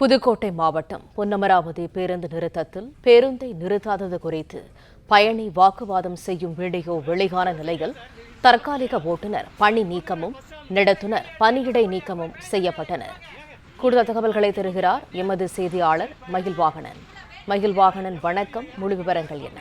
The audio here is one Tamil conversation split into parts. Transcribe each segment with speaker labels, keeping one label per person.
Speaker 1: புதுக்கோட்டை மாவட்டம் பொன்னமராவதி பேருந்து நிறுத்தத்தில் பேருந்தை நிறுத்தாதது குறித்து பயணி வாக்குவாதம் செய்யும் வீடியோ வெளியான நிலையில் தற்காலிக ஓட்டுநர் பணி நீக்கமும் நடத்துனர். பணியிடை நீக்கமும் செய்யப்பட்டனர். கூடுதல் தகவல்களை தருகிறார் எமது செய்தியாளர் மகிழ்வாகனன். மகிழ்வாகனன் வணக்கம். முழு விவரங்கள் என்ன?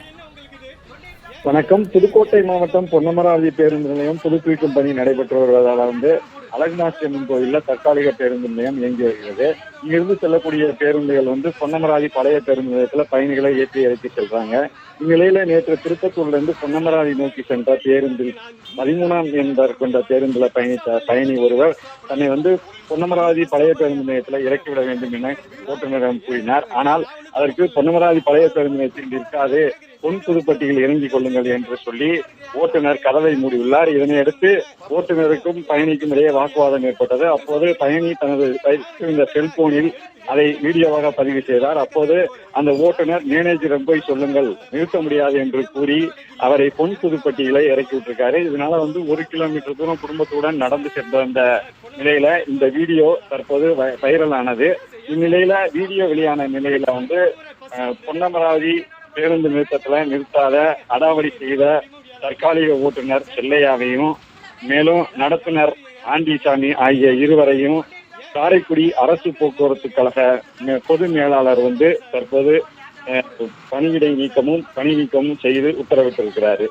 Speaker 2: வணக்கம். புதுக்கோட்டை மாவட்டம் பொன்னமராவதி பேருந்து நிலையம் புதுப்பிக்கும் பணி நடைபெற்று வருவதால் வந்து அழகுநாச்சி அம்மன் கோயில்ல தற்காலிக பேருந்து நிலையம் இயங்கி வருகிறது. இங்கிருந்து செல்லக்கூடிய பேருந்துகள் வந்து பொன்னமராதி பழைய பேருந்து நிலையத்துல பயணிகளை ஏற்றி இறக்கி செல்றாங்க. இந்நிலையில நேற்று திருப்பத்தூர்ல இருந்து நோக்கி சென்ற பேருந்தில் பதிமூணாம் எண்பர் கொண்ட பேருந்துல பயணித்த பயணி ஒருவர் தன்னை வந்து பொன்னமராதி பழைய பேருந்து நிலையத்துல இறக்கிவிட வேண்டும் என ஓட்டுநரிடம் கூறினார். ஆனால் அதற்கு பொன்னமராதி பழைய பேருந்து நிலையத்தில் இருக்காது பொன் புதுப்பட்டியில் இறங்கிக் கொள்ளுங்கள் என்று சொல்லி ஓட்டுநர் கதவை மூடியுள்ளார் இதனையடுத்து ஓட்டுநருக்கும் பயணிக்கும் இடையே வாக்குவாதம் ஏற்பட்டது. அப்போது பயணி தனது இந்த செல்போனில் அதை வீடியோவாக பதிவு செய்தார். அப்போது அந்த ஓட்டுநர் மேனேஜரிடம் போய் சொல்லுங்கள் நிறுத்த முடியாது என்று கூறி அவரை பொன் புதுப்பட்டியில இறக்கி விட்டிருக்காரு. இதனால வந்து ஒரு கிலோமீட்டர் தூரம் குடும்பத்துடன் நடந்து சென்ற அந்த நிலையில இந்த வீடியோ தற்போது வை- வைரல் ஆனது இந்நிலையில வீடியோ வெளியான நிலையில வந்து பொன்னமராவதி பேருந்து நிறுத்தத்துல நிறுத்தாத அடாவடி செய்த தற்காலிக ஓட்டுநர் செல்லையாவையும் மேலும் நடத்துனர் ஆண்டிசாமி ஆகிய இருவரையும் காரைக்குடி அரசு போக்குவரத்து கழக பொது மேலாளர் வந்து தற்போது பணியிடை நீக்கமும் பணி நீக்கமும் செய்து உத்தரவிட்டிருக்கிறாரு.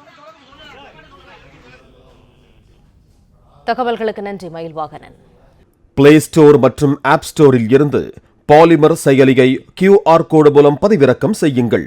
Speaker 1: தகவல்களுக்கு நன்றி மயில்வாகனன்
Speaker 3: பிளே ஸ்டோர் மற்றும் ஆப் ஸ்டோரில் இருந்து பாலிமர் செயலியை கியூஆர் கோடு மூலம் பதிவிறக்கம் செய்யுங்கள்.